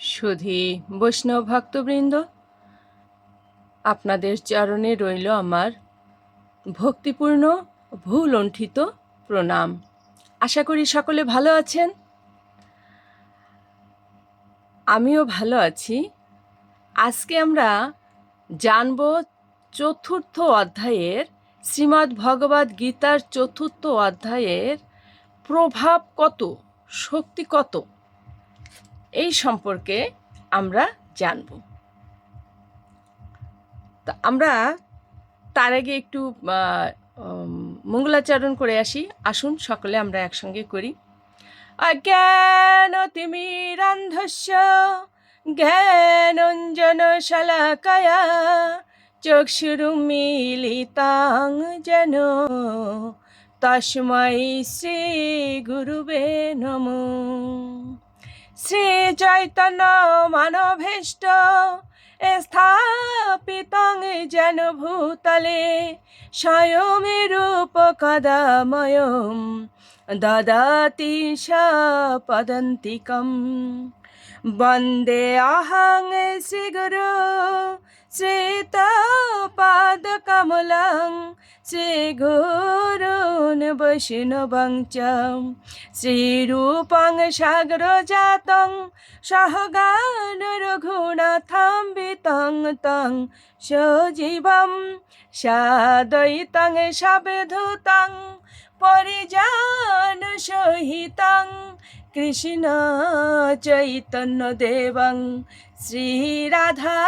সুধী, বৈষ্ণব ভক্তবৃন্দ, আপনাদের চরণে রইল আমার ভক্তিপূর্ণ, ভুলণ্ঠিত প্রণাম। আশা করি সকলে ভালো আছেন। আমিও ভালো আছি। আজকে আমরা জানব চতুর্থ অধ্যায়ের শ্রীমদ্ ভগবদ গীতার চতুর্থ অধ্যায়ের প্রভাব কত, শক্তি কত? এই সম্পর্কে আমরা জানব। তা আমরা তার আগে একটু মঙ্গলাচরণ করে আসি। আসুন, সকলে আমরা একসঙ্গে করি। অজ্ঞান তিমিরান্ধস্য জ্ঞানঞ্জন শলাকয়া চক্ষুরুমিলিতাং যেন, তস্মৈ শ্রী গুরুবে নমঃ। শ্রী চৈতন্য মানভীষ্ট স্থাপিতং যেন ভূতলে স্বয়মেরূপ কদাময়ম দদাতি পদন্তিকম। শ্রীগুরু শ্রীতপাদকমলং শ্রীগুরুন বৈষ্ণবং চ শ্রীরূপং সাগরজাতং সহগান রঘুনাথাম্বিতং তং, সজীবম সাদয়িতং সবেধুতং পরিজান সহিতং কৃষ্ণ চৈতন্য দেবং। শ্রীরাধা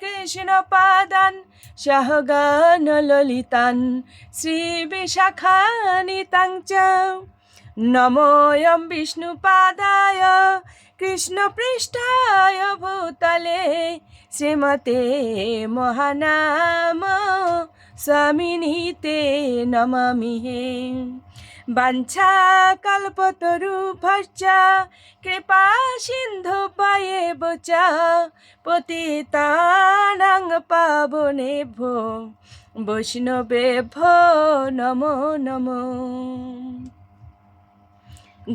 কৃষ্ণ পাদান, সহগান ললিতান, শ্রী বিশাখানিতাং চ নমোয়ম বিষ্ণুপাদায় কৃষ্ণপৃষ্ঠায় ভূতলে। শ্রীমতে মহানাম, স্বামিনীতে নমামি হে। বাঞ্ছা কল্পতরুভশ্চ কৃপা সিন্ধু পায়ে বচা, পতিতানাং পাবনেভ্যো বৈষ্ণবেভ্যো নমো নমো।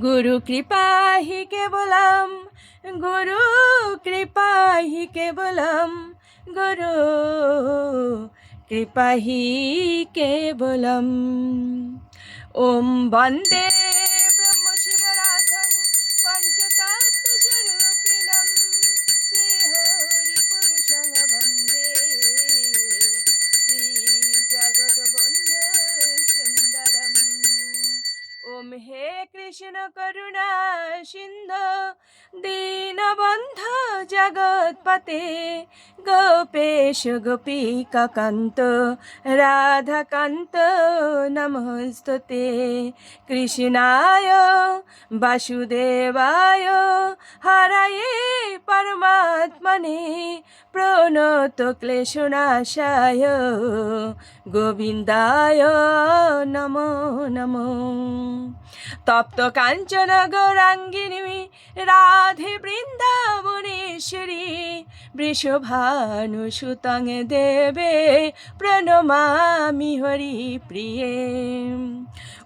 গুরু কৃপা হি কেবলম, গুরু কৃপা হি কেবলম, গুরু কৃপা হি কেবলম। ওম বন্দে ব্রহ্ম শিবরাধং পঞ্চতত্ত্বস্বরূপিণম। শ্রী হরি পুরুষং বন্দে। শ্রী জগদ্বন্ধু সুন্দরম। ওম হে গোপেশ গোপীকান্ত রাধাকান্ত নমস্তুতে কৃষ্ণায় বাসুদেবায় হরায়ে পরমাত্মনে প্রণত ক্লেশনাশায় গোবিন্দায় নমো নমো তপ্ত কাঞ্চন গৌরাঙ্গিনী রাধে বৃন্দাবনেশ্বরী বৃষভানুসুতং দেবে প্রণমামি হরি প্রিয়ে।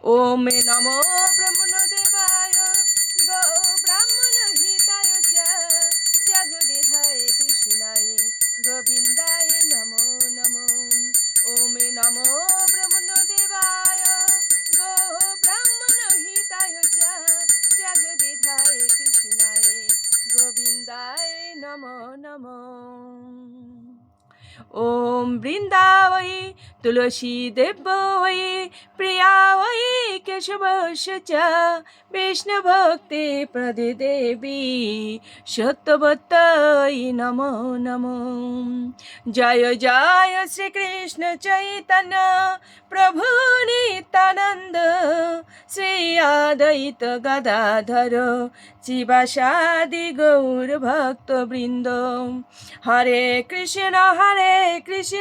ওম নমো ব্রহ্মণদেবায় ওম বৃন্দাবৈ তুলসী দেবৈ প্রিয়াবৈ কেশবশ চ বিষ্ণুভক্তি প্রদে দেবী সত্যবত্তৈ নমো নমো। জয় জয় শ্রীকৃষ্ণ চৈতন্য, প্রভু নিতানন্দ শ্রী আদৈত গদাধর শিবাসাদি গৌর ভক্তবৃন্দ হরে কৃষ্ণ, হরে হরে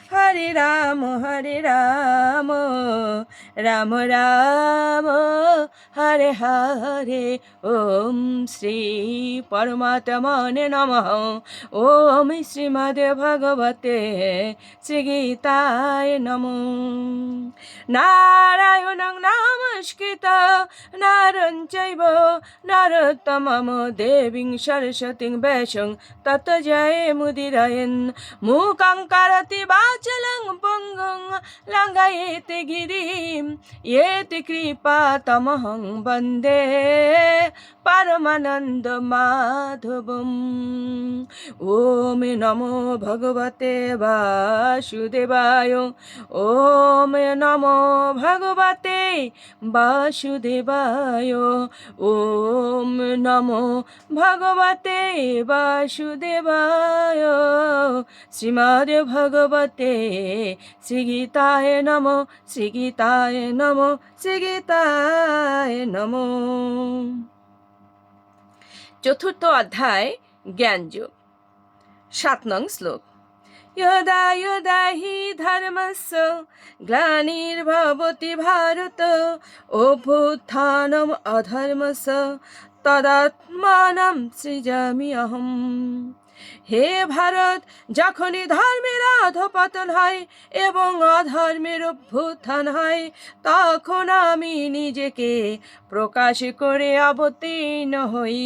হরে রাম হরে রাম রাম রাম, হরে হরে। ওম শ্রী পরমাত্মনে নমঃ। ওম শ্রীমদ ভগবতে শ্রীগীতায় নমো। নারায়ণং নমস্কৃত, নারং চৈব নরোত্তমম দেবীং সরস্বতীং বেশং তত জয় মুদিরয়ন। মূকং করতি বাচলং পঙ্গং লঙ্ঘয়েতে গিরিম येति বন্দে পরমানন্দ মাধবম ওম নমো ভগবতে বাসুদেবায় ওম নমো ভগবতে বাসুদেবায় ওম নমো ভগবতে বাসুদেবায় শ্রীমদ ভগবতে শ্রীগীতায় নম শ্রীগীতায় নম শ্রীগীতায় নম চতুর্থ অধ্যায় জ্ঞানযোগ সাত নং শ্লোক यदा यदा हि धर्मस्य ग्लानिर्भवति भारत অভ্যুত্থানম অধর্মস্য তদাত্মানম সৃজামি অহম হে ভারত, যখনই ধর্মের অধপতন হয় এবং অধর্মের অভ্যুত্থান হয়, তখন আমি নিজেকে প্রকাশ করে অবতীর্ণ হই।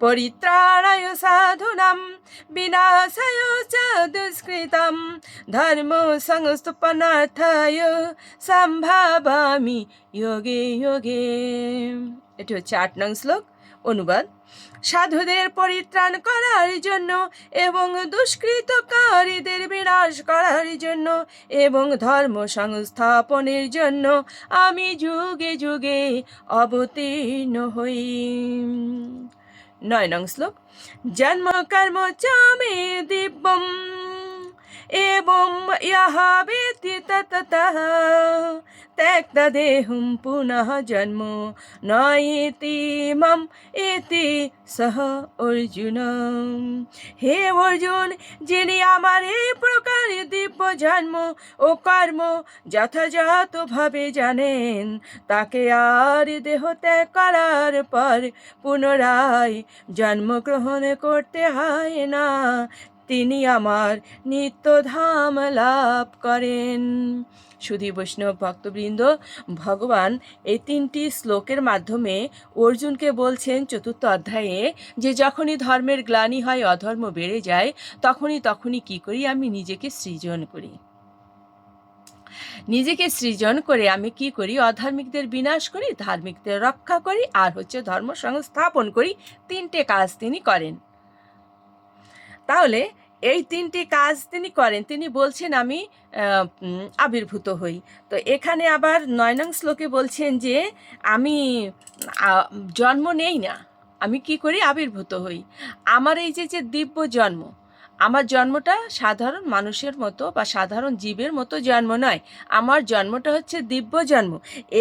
পরিত্রাণায় সাধুনাম, বিনাশায় চ দুষ্কৃতম, ধর্ম সংস্থাপনার্থায় সম্ভাবামি, যোগে যোগে। এটি হচ্ছে আট নং শ্লোক, অনুবাদ। সাধুদের পরিত্রাণ করার জন্য এবং দুষ্কৃতকারীদের বিনাশ করার জন্য এবং ধর্ম সংস্থাপনের জন্য আমি যুগে যুগে অবতীর্ণ হই। নয় নং শ্লোক। জন্ম কর্ম চামে দিব্যম, এবং ইহা বেতি তততঃ त्यक्तदेहं पुनः जन्म নয়তি মাম এতি সহ অর্জুন হে অর্জুন যিনি আমার এই প্রকার দিব্য জন্ম ও কর্ম যথাযথভাবে জানেন তাকে আর দেহ ত্যাগ করার পর পুনরায় জন্মগ্রহণ করতে হয় না তিনি আমার নিত্যধাম লাভ করেন সুধী বৈষ্ণব ভক্তবৃন্দ, ভগবান এই তিনটি শ্লোকের মাধ্যমে অর্জুনকে বলছেন চতুর্থ অধ্যায়ে যে যখনই ধর্মের গ্লানি হয়, অধর্ম বেড়ে যায়, তখনই তখনই কি করি? আমি নিজেকে সৃজন করি। নিজেকে সৃজন করে আমি কি করি? অধার্মিকদের বিনাশ করি, ধার্মিকদের রক্ষা করি, আর হচ্ছে ধর্ম সংস্থাপন করি। তিনটে কাজ তিনি করেন। তাহলে এই তিনটি কাজ তিনি করেন। তিনি বলছেন, আমি আবির্ভূত হই। তো এখানে আবার নয় নং শ্লোকে বলছেন যে, আমি জন্ম নেই না। আমি কি করি? আবির্ভূত হই। আমার এই যে যে দিব্য জন্ম, আমার জন্মটা সাধারণ মানুষের মতো বা সাধারণ জীবের মতো জন্ম নয়। আমার জন্মটা হচ্ছে দিব্য জন্ম।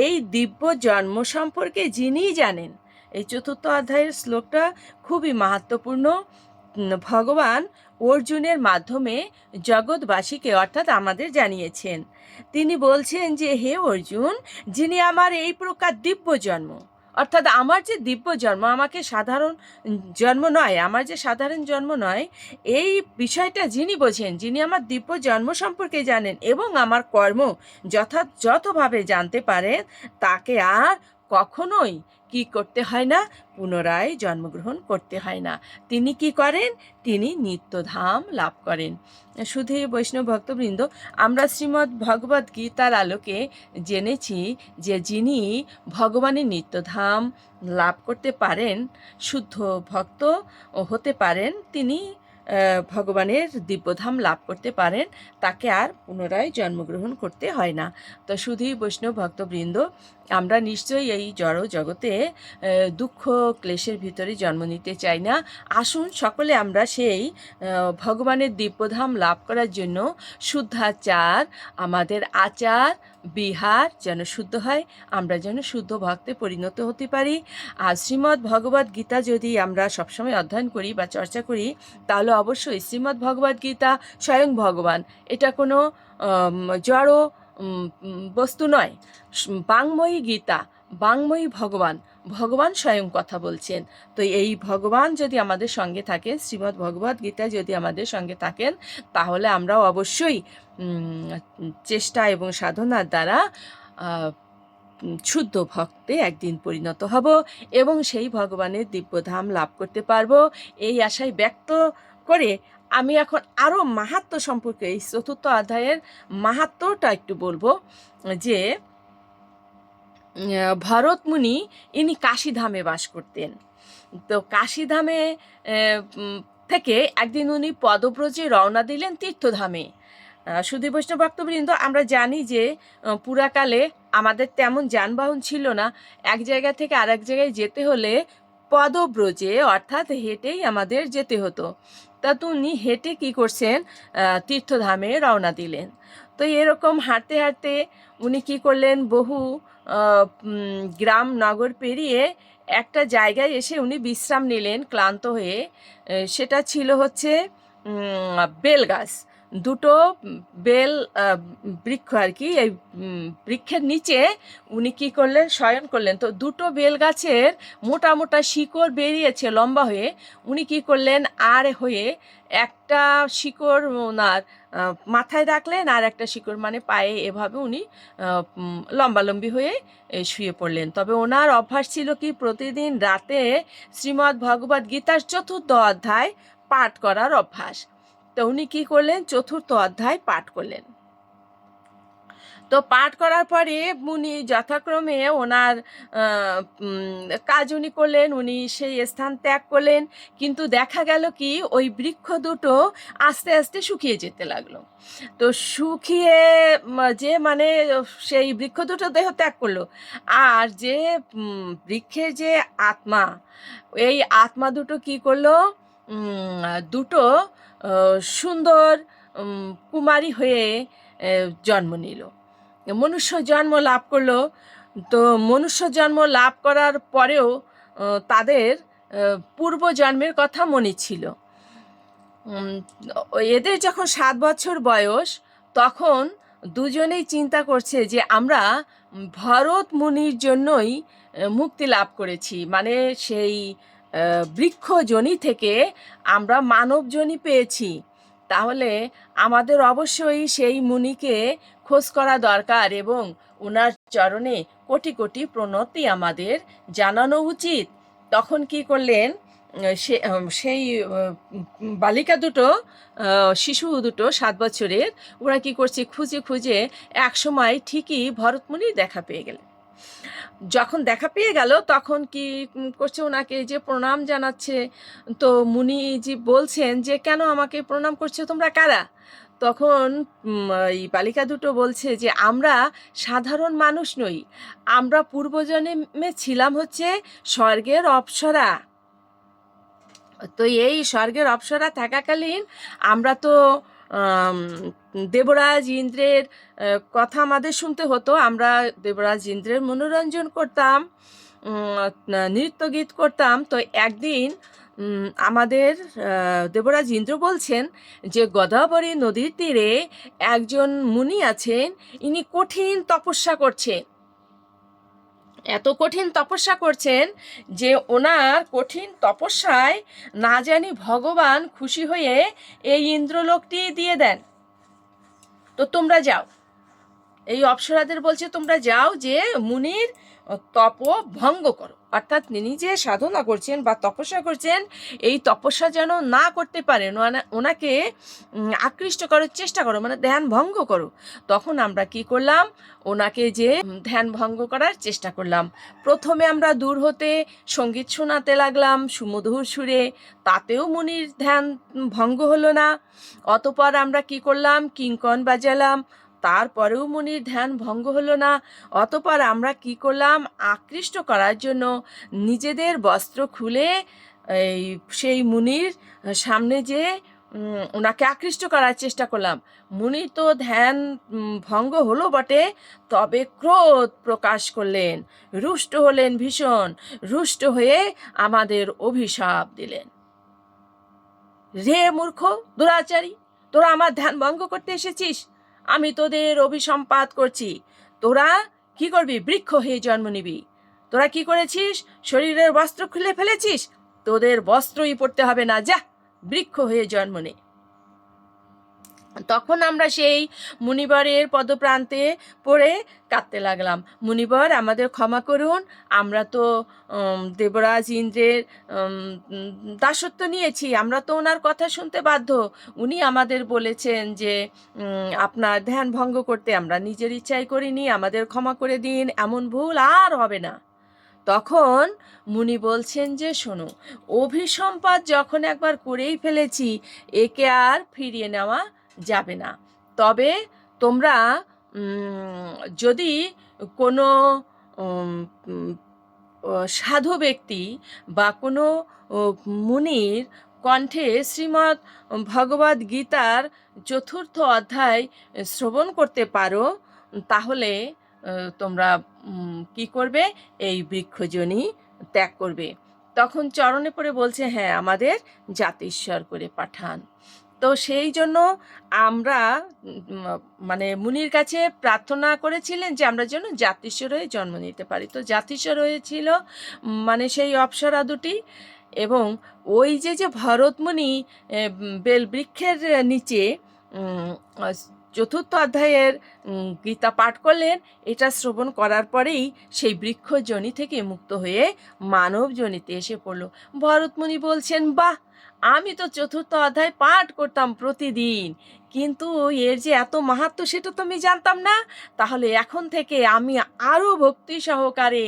এই দিব্য জন্ম সম্পর্কে যিনি জানেন, এই চতুর্থ অধ্যায়ের শ্লোকটা খুবই মাহাত্মপূর্ণ। ভগবান অর্জুনের মাধ্যমে জগৎবাসীকে অর্থাৎ আমাদের জানিয়েছেন। তিনি বলছেন যে, হে অর্জুন, যিনি আমার এই প্রকার দিব্য জন্ম, অর্থাৎ আমার যে দিব্য জন্ম, আমাকে সাধারণ জন্ম নয়, আমার যে সাধারণ জন্ম নয়, এই বিষয়টা যিনি বোঝেন, যিনি আমার দিব্য জন্ম সম্পর্কে জানেন এবং আমার কর্ম যথাযথভাবে জানতে পারেন, তাকে আর কখনোই কি করতে হয় না, পুনরায় জন্মগ্রহণ করতে হয় না। তিনি কি করেন? তিনি নিত্যধাম লাভ করেন। শুধু বৈষ্ণব ভক্তবৃন্দ, আমরা শ্রীমদ্ ভগবদ গীতার আলোকে জেনেছি যে যিনি ভগবানের নিত্যধাম লাভ করতে পারেন, শুদ্ধ ভক্ত হতে পারেন, তিনি ভগবানের দিব্যধাম লাভ করতে পারেন, তাকে আর পুনরায় জন্মগ্রহণ করতে হয় না। তো শুধুই বৈষ্ণব ভক্তবৃন্দ, আমরা নিশ্চয়ই এই জড় জগতে দুঃখ ক্লেশের ভিতরে জন্ম নিতে চাই না। আসুন সকলে আমরা সেই ভগবানের দিব্যধাম লাভ করার জন্য শুদ্ধাচার, আমাদের আচার বিহার যেন শুদ্ধ হয়, আমরা যেন শুদ্ধ ভক্তে পরিণত হতে পারি। আর শ্রীমদ্ ভগবদ গীতা যদি আমরা সবসময় অধ্যয়ন করি বা চর্চা করি, তাহলে অবশ্যই শ্রীমদ্ ভগবদ গীতা স্বয়ং ভগবান। এটা কোনো জড়ো বস্তু নয়। বাংময়ী গীতা, বাংময়ী ভগবান ভগবান স্বয়ং কথা বলছেন। তো এই ভগবান যদি আমাদের সঙ্গে থাকে শ্রীমদ্ ভগবদ গীতা যদি আমাদের সঙ্গে থাকেন, তাহলে আমরাও অবশ্যই চেষ্টা এবং সাধনার দ্বারা শুদ্ধ ভক্তে একদিন পরিণত হব এবং সেই ভগবানের দিব্যধাম লাভ করতে পারব। এই আশায় ব্যক্ত করে আমি এখন আরও মাহাত্ম সম্পর্কে এই চতুর্থ অধ্যায়ের মাহাত্মটা একটু বলব যে আহ, ভরত মুনি ইনি কাশীধামে বাস করতেন। তো কাশীধামে থেকে একদিন উনি পদব্রজে রওনা দিলেন তীর্থধামে। সুধী বৈষ্ণব ভক্তবৃন্দ আমরা জানি যে পুরাকালে আমাদের তেমন যানবাহন ছিল না। এক জায়গা থেকে আরেক জায়গায় যেতে হলে পদব্রজে অর্থাৎ হেঁটেই আমাদের যেতে হতো। তা তো উনি হেঁটে কি করছেন? তীর্থধামে রওনা দিলেন। তো এরকম হাঁটতে হাঁটতে উনি কি করলেন? বহু গ্রাম নগর পেরিয়ে একটা জায়গায় এসে উনি বিশ্রাম নিলেন ক্লান্ত হয়ে। সেটা ছিল হচ্ছে উম, বেল গাছ দুটো বেল বৃক্ষ আর কি, এই বৃক্ষের নিচে উনি কি করলেন, শয়ন করলেন। তো দুটো বেল গাছের মোটা মোটা শিকড় বেরিয়েছে লম্বা হয়ে। উনি কি করলেন আর হয়ে একটা শিকড়, ওনার মাথায় রাখলেন আর একটা শিকড় মানে পায়ে এভাবে উনি লম্বালম্বি হয়ে শুয়ে পড়লেন। তবে ওনার অভ্যাস ছিল কি, প্রতিদিন রাতে শ্রীমদ্ ভগবদ গীতার চতুর্থ অধ্যায় পাঠ করার অভ্যাস। তো উনি কী করলেন? চতুর্থ অধ্যায় পাঠ করলেন। তো পাঠ করার পরে উনি যথাক্রমে ওনার কাজ উনি করলেন, উনি সেই স্থান ত্যাগ করলেন। কিন্তু দেখা গেল কি, ওই বৃক্ষ দুটো আস্তে আস্তে শুকিয়ে যেতে লাগল। তো শুকিয়ে যে মানে সেই বৃক্ষ দুটো দেহ ত্যাগ করল। আর যে বৃক্ষের যে আত্মা, এই আত্মা দুটো কি করল? দুটো সুন্দর কুমারী হয়ে জন্ম নিল। মনুষ্য জন্ম লাভ করল। তো মনুষ্য জন্ম লাভ করার পরেও তাদের পূর্বজন্মের কথা মনে ছিল। এদের যখন সাত বছর বয়স, তখন দুজনেই চিন্তা করছে যে আমরা ভরত মুনির জন্যই মুক্তি লাভ করেছি। মানে সেই বৃক্ষজনি থেকে আমরা মানবজনি পেয়েছি। তাহলে আমাদের অবশ্যই সেই মুনিকে খোঁজ করা দরকার এবং ওনার চরণে কোটি কোটি প্রণতি আমাদের জানানো উচিত। তখন কি করলেন? সে সেই বালিকা দুটো শিশু দুটো, সাত বছরের, ওরা কি করছে? খুঁজে খুঁজে এক সময় ঠিকই ভরতমুনির দেখা পেয়ে গেলেন। যখন দেখা পেয়ে গেল, তখন কি করছে ওনাকে যে প্রণাম জানাচ্ছে? তো মুনিজি বলছেন যে, কেন আমাকে প্রণাম করছ? তোমরা কারা? তখন এই বালিকা দুটো বলছে যে, আমরা সাধারণ মানুষ নই। আমরা পূর্বজন্মে ছিলাম হচ্ছে স্বর্গের অপ্সরা। তো এই স্বর্গের অপ্সরা থাকাকালীন আমরা তো দেবরাজ ইন্দ্রের কথা আমাদের শুনতে হতো। আমরা দেবরাজ ইন্দ্রের মনোরঞ্জন করতাম নৃত্য গীত করতাম। তো একদিন আমাদের দেবরাজ ইন্দ্র বলছেন যে, গোদাবরী নদীর তীরে একজন মুনি আছেন। ইনি কঠিন তপস্যা করছেন। এত কঠিন তপস্যা করছেন যে ওনার কঠিন তপস্যায় না জানি ভগবান খুশি হয়ে এই ইন্দ্রলোকটি দিয়ে দেন। তো তোমরা যাও। এই অপসরাদের বলছে, তোমরা যাও যে মুনির তপ ভঙ্গ করো। অর্থাৎ যে সাধনা করছেন বা তপস্যা করছেন, এই তপস্যা যেন না করতে পারেন ওনা- ওনাকে আকৃষ্ট করার চেষ্টা করো মানে ধ্যান ভঙ্গ করো। তখন আমরা কি করলাম? ওনাকে যে ধ্যান ভঙ্গ করার চেষ্টা করলাম। প্রথমে আমরা দূর হতে সংগীত শোনাতে লাগলাম, সুমধুর সুরে। তাতেও মুনির ধ্যান ভঙ্গ হলো না। অতপর আমরা কি করলাম? কিঙ্কন বাজালাম। তারপরেও মুনির ধ্যান ভঙ্গ হলো না, অতপর আমরা কি করলাম? আকৃষ্ট করার জন্য নিজেদের বস্ত্র খুলে এই সেই মুনির সামনে যে ওনাকে আকৃষ্ট করার চেষ্টা করলাম। মুনি তো ধ্যান ভঙ্গ হলো বটে, তবে ক্রোধ প্রকাশ করলেন, রুষ্ট হলেন ভীষণ, রুষ্ট হয়ে আমাদের অভিশাপ দিলেন। রে মূর্খ, দুরাচারী, তোরা আমার ধ্যান ভঙ্গ করতে এসেছিস? আমি তোদের অভিসম্পাত করছি। তোরা কি করবি? বৃক্ষ হয়ে জন্ম নিবি। তোরা কি করেছিস? শরীরের বস্ত্র খুলে ফেলেছিস? তোদের বস্ত্রই পড়তে হবে না। যা, বৃক্ষ হয়ে জন্ম নে। তখন আমরা সেই মুনিবরের পদপ্রান্তে পড়ে কাঁদতে লাগলাম। মুনিবর, আমাদের ক্ষমা করুন, আমরা তো দেবরাজ ইন্দ্রের দাসত্ব নিয়েছি, আমরা তো ওনার কথা শুনতে বাধ্য। উনি আমাদের বলেছেন যে আপনার ধ্যান ভঙ্গ করতে আমরা নিজের ইচ্ছাই করিনি, আমাদের ক্ষমা করে দিন, এমন ভুল আর হবে না। তখন মুনি বলছেন যে, শোনো, অভিসম্পাদ যখন একবার করেই ফেলেছি, একে আর ফিরিয়ে নেওয়া যাবে না। তবে তোমরা যদি কোনো সাধু ব্যক্তি বা কোনো মুনির কণ্ঠে শ্রীমৎ ভগবদ গীতার চতুর্থ অধ্যায় শ্রবণ করতে পারো, তাহলে তোমরা কি করবে? এই বৃক্ষজনী ত্যাগ করবে। তখন চরণে পড়ে বলছে হ্যাঁ আমাদের জাতিস্বর করে পাঠান। তো সেই জন্য আমরা মানে মুনির কাছে প্রার্থনা করেছিলেন যে আমরা যেন জাতিস্বর হয়ে জন্ম নিতে পারি। তো জাতিস্বর হয়েছিল মানে সেই অপ্সরা দুটি এবং ওই যে যে ভরতমুনি বেলবৃক্ষের নিচে চতুর্থ অধ্যায়ের গীতা পাঠ করলেন, এটা শ্রবণ করার পরেই সেই বৃক্ষজনি থেকে মুক্ত হয়ে মানব জনিতে এসে পড়ল। ভরতমুনি বলছেন, বাহ! আমি তো চতুর্থ অধ্যায় পাঠ করতাম প্রতিদিন। কিন্তু এর যে এত মাহাত্ম সেটা তো আমি জানতাম না। তাহলে এখন থেকে আমি আরও ভক্তি সহকারে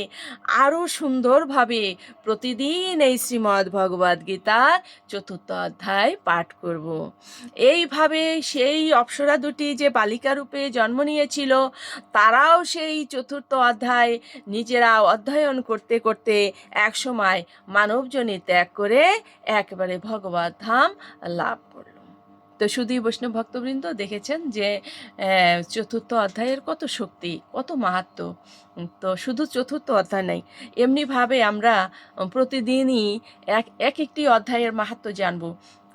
আরও সুন্দরভাবে প্রতিদিন এই শ্রীমদ্ ভগবদ গীতার চতুর্থ অধ্যায় পাঠ করব। এইভাবে সেই অপ্সরা দুটি যে বালিকা রূপে জন্ম নিয়েছিল, তারাও সেই চতুর্থ অধ্যায় নিজেরা অধ্যয়ন করতে করতে একসময় মানবজনী ত্যাগ করে একেবারে ভগবত ধাম লাভ করল। তো শুধুই বৈষ্ণব ভক্তবৃন্দ দেখেছেন যে চতুর্থ অধ্যায়ের কত শক্তি, কত মাহাত্ম। তো শুধু চতুর্থ অধ্যায় নাই, এমনিভাবে আমরা প্রতিদিনই এক এক একটি অধ্যায়ের মাহাত্ম জানব।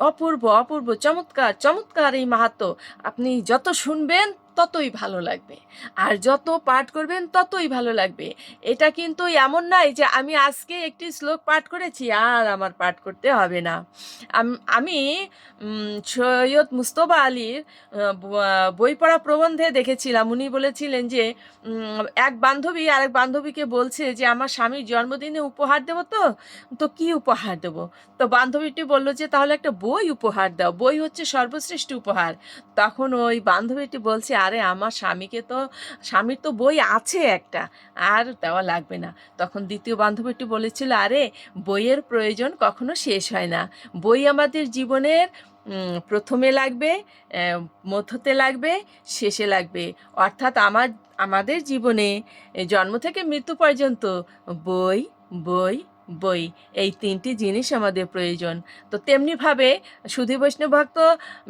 অপূর্ব অপূর্ব, চমৎকার চমৎকার এই মাহাত্ম। আপনি যত শুনবেন, ততই ভালো লাগবে। আর যত পাঠ করবেন, ততই ভালো লাগবে। এটা কিন্তু এমন নয় যে আমি আজকে একটি শ্লোক পাঠ করেছি, আর আমার পাঠ করতে হবে না। আমি সৈয়দ মুস্তফা আলীর বই পড়া প্রবন্ধে দেখেছিলাম। উনি বলেছিলেন যে এক বান্ধবী আর এক বান্ধবীকে বলছে যে, আমার স্বামীর জন্মদিনে উপহার দেবো তো? তো কি উপহার দেবো? তো বান্ধবীটি বলল যে, তাহলে একটা উপহার দাও, বই হচ্ছে সর্বশ্রেষ্ঠ উপহার। তখন ওই বান্ধবীটি বলছে, আরে, আমার স্বামীকে তো, স্বামীর তো বই আছে একটা, আর দেওয়া লাগবে না। তখন দ্বিতীয় বান্ধবীটি বলেছিল, আরে, বইয়ের প্রয়োজন কখনো শেষ হয় না। বই আমাদের জীবনের প্রথমে লাগবে মধ্যতে লাগবে, শেষে লাগবে। অর্থাৎ আমার, আমাদের জীবনে জন্ম থেকে মৃত্যু পর্যন্ত বই বই বই। এই তিনটি জিনিস আমাদের প্রয়োজন। তো তেমনিভাবে সুধী বৈষ্ণব ভক্ত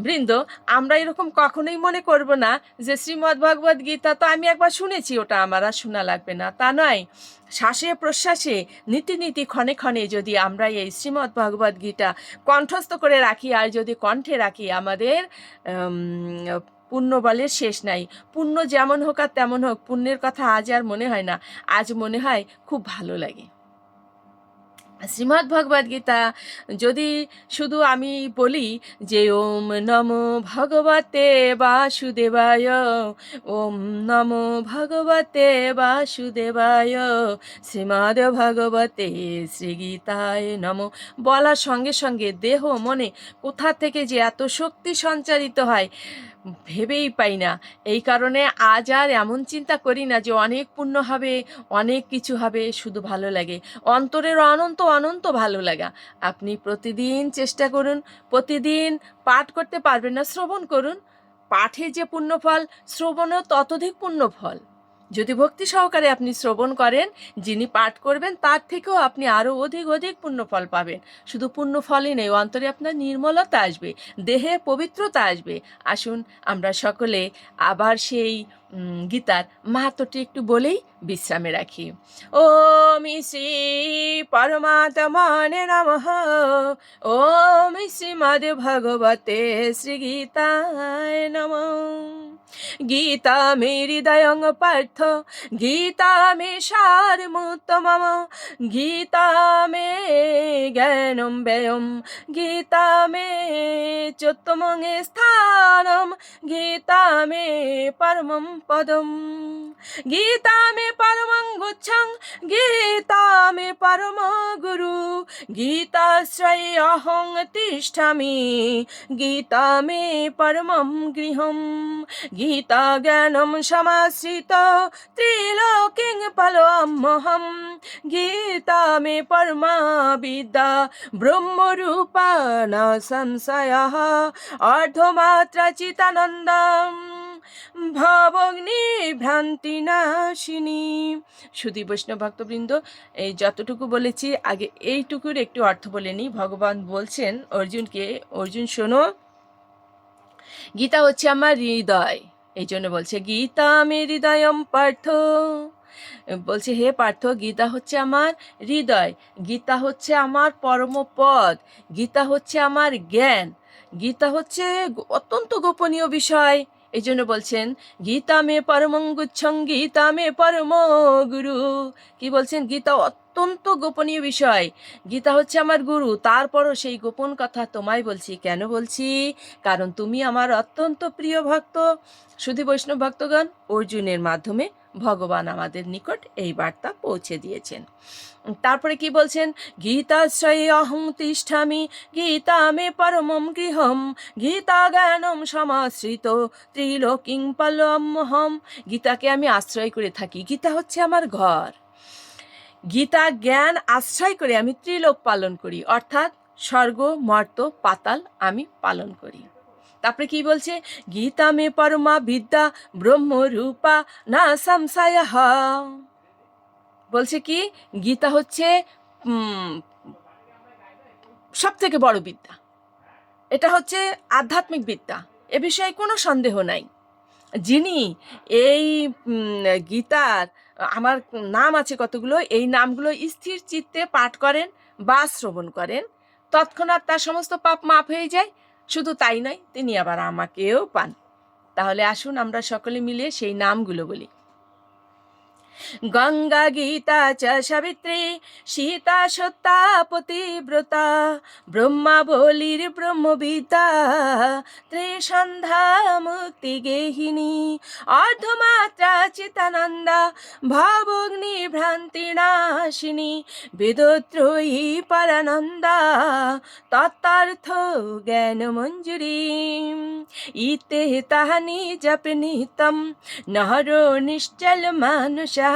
বৃন্দ, আমরা এরকম কখনোই মনে করব না যে শ্রীমদ্ ভগবদ গীতা তো আমি একবার শুনেছি, ওটা আমার আর শোনা লাগবে না। তা নয়। শ্বাসে প্রশ্বাসে নীতি নীতি ক্ষণে ক্ষণে যদি আমরা এই শ্রীমদ্ ভগবদ গীতা কণ্ঠস্থ করে রাখি, আর যদি কণ্ঠে রাখি, আমাদের পুণ্য বলের শেষ নাই। পুণ্য যেমন হোক আর তেমন হোক, পুণ্যের কথা আজ আর মনে হয় না। আজ মনে হয় খুব ভালো লাগে। শ্রীমদ্ ভগবদ গীতা। যদি শুধু আমি বলি যে, ওম নমো ভগবতে বাসুদেবায়, ওম নমো ভগবতে বাসুদেবায়, শ্রীমদ ভগবতে শ্রীগীতায় নমো। বলার সঙ্গে সঙ্গে দেহ মনে কোথা থেকে যে এত শক্তি সঞ্চারিত হয় ভেবেই পাই না। এই কারণে আজ আর এমন চিন্তা করি না যে অনেক পুণ্য হবে, অনেক কিছু হবে, শুধু ভালো লাগে। অন্তরের অনন্ত অনন্ত ভালো লাগা। আপনি প্রতিদিন চেষ্টা করুন, প্রতিদিন পাঠ করতে পারবেন না, শ্রবণ করুন। পাঠে যে পুণ্যফল শ্রবণেও ততোধিক পুণ্যফল যদি ভক্তি সহকারে আপনি শ্রবণ করেন, যিনি পাঠ করবেন, তার থেকেও আপনি আরও অধিক অধিক পুণ্যফল পাবেন। শুধু পুণ্যফলই নেই, অন্তরে আপনার নির্মলতা আসবে, দেহে পবিত্রতা আসবে। আসুন, আমরা সকলে আবার সেই গীতার মাহাত্মটি একটু বলেই বিশ্রামে রাখি। ওম শ্রী পরমাত্মনে নমঃ। ওম শ্রীমদ্ ভগবতে শ্রী গীতায় নমঃ। গীতা মে হৃদয়ং পার্থ, গীতা মে সারমুত্তমম, গীতা মে জ্ঞানম ব্যয়ম, গীতা মে চোত্তমং স্থানম, গীতা মে পরমম পদম গীতা মে পরমং গুচ্ছং গীতা মে পরম গুরু গীতাশ্রয় অহং তিষ্ঠামি গীতা মে পরমম গৃহম গীতা জ্ঞানম সমাশ্রিত ত্রিলোকিং ফলোমহম গীতা মে পরমা বিদ্যা ব্রহ্মরূপা ন সংশয় অর্ধমাত্রা চিতানন্দম ভবগ্নি ভ্রান্তি নাশিনী। সুদী বৈষ্ণব ভক্তবৃন্দ, এই যতটুকু বলেছি, আগে এইটুকুর একটু অর্থ বলে নিই। ভগবান বলছেন, অর্জুনকে, অর্জুন শোনো, গীতা হচ্ছে আমার হৃদয়। এই জন্য বলছে, গীতা আমি হৃদয়ম পার্থ। বলছে, হে পার্থ, গীতা হচ্ছে আমার হৃদয়। গীতা হচ্ছে আমার পরম পদ। গীতা হচ্ছে আমার জ্ঞান। গীতা হচ্ছে অত্যন্ত গোপনীয় বিষয়। এই জন্য বলছেন, গীতা মে পরমং গুচ্ছং গীতা মে পরম গুরু। কি বলছেন? গীতা অত্যন্ত গোপনীয় বিষয়। গীতা হচ্ছে আমার গুরু, তারপরও সেই গোপন কথা তোমায় বলছি। কেন বলছি? কারণ তুমি আমার অত্যন্ত প্রিয় ভক্ত। শুধু বৈষ্ণব ভক্তগণ, অর্জুনের মাধ্যমে ভগবান আমাদের নিকট এই বার্তা পৌঁছে দিয়েছেন। তারপরে কি বলছেন? গীতাশ্রয়ে অহং তিষ্ঠামি গীতা মে পরমম গৃহম গীতা জ্ঞানম সমাশ্রিত, ত্রিলোকিং পালমহম গীতাকে আমি আশ্রয় করে থাকি। গীতা হচ্ছে আমার ঘর। গীতা জ্ঞান আশ্রয় করে আমি ত্রিলোক পালন করি। অর্থাৎ স্বর্গ, মর্ত, পাতাল আমি পালন করি। তারপরে কি বলছে? গীতা মে পরমা বিদ্যা ব্রহ্মরূপা না সংশয়। বলছে কি? গীতা হচ্ছে সব থেকে বড় বিদ্যা। এটা হচ্ছে আধ্যাত্মিক বিদ্যা। এ বিষয়ে কোনো সন্দেহ নাই। যিনি এই গীতার, আমার নাম আছে কতগুলো, এই নামগুলো স্থির চিত্তে পাঠ করেন বা শ্রবণ করেন, তৎক্ষণাৎ তার সমস্ত পাপ মাপ হয়ে যায় শুধু তাই নয়, তিনি আবার আমাকেও পান। তাহলে আসুন, আমরা সকলে মিলে সেই নামগুলো বলি। গঙ্গা গীতা চ সাবিত্রী, সীতা সত্তা পতিব্রতা, ব্রহ্মা বলির ব্রহ্মবিদ্যা, ত্রিসন্ধ্যা মুক্তি গেহিনী, অর্ধমাত্রা চিতানন্দা ভাবগ্নি ভ্রান্তি নাশিনী বেদত্রয়ী পরানন্দা তত্তার্থ জ্ঞান মঞ্জুরি। ইতে তাহানি জপ নিতম নহর নিশ্চল মানুষা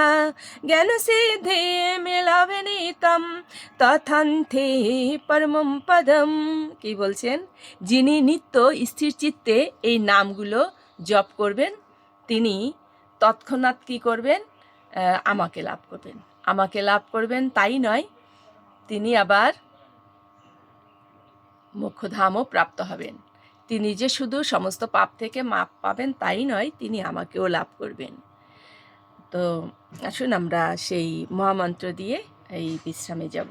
জ্ঞান সিদ্ধি মেলাবে নিতম তথান্থে পরমম পদম কি বলছেন? যিনি নিত্য স্থির চিত্তে এই নামগুলো জপ করবেন, তিনি তৎক্ষণাৎ কি করবেন? আমাকে লাভ করবেন। আমাকে লাভ করবেন তাই নয়, তিনি আবার মুখ্যধামও প্রাপ্ত হবেন। তিনি যে শুধু সমস্ত পাপ থেকে মাপ পাবেন তাই নয়, তিনি আমাকেও লাভ করবেন। তো আসুন আমরা সেই মহামন্ত্র দিয়ে এই বিশ্রামে যাব।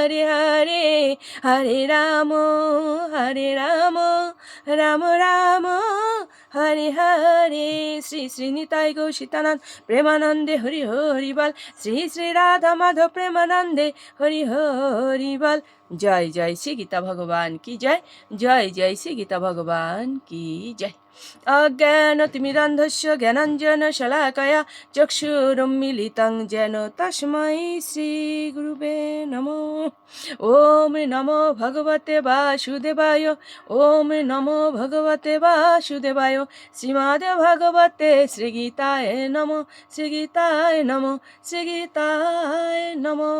হরে হরে রাম হরে রাম রাম রাম, হরে হরে। শ্রী শ্রী নিতাই গৌশিতানন্দ প্রেমানন্দে হরি হরি বল। শ্রী শ্রী রাধা মাধব প্রেমানন্দে হরি হরি বল। জয় জয় শ্রী গীতা ভগবান কি জয়? জয় জয় শ্রী গীতা ভগবান কি জয়? অজ্ঞানতিমিরান্ধস্য জ্ঞানাঞ্জন শলাকয়া চক্ষুরুন্মিলিतं যেন তস্मै শ্রীগুরুবে নমো। ওম নমো ভগবতে বাসুদেবায়, ওম নমো ভগবতে বাসুদেবায়। শ্রীমদ ভগবতে শ্রীগীতায় নমো শ্রীগীতায় নমো শ্রীগীতায় নমো।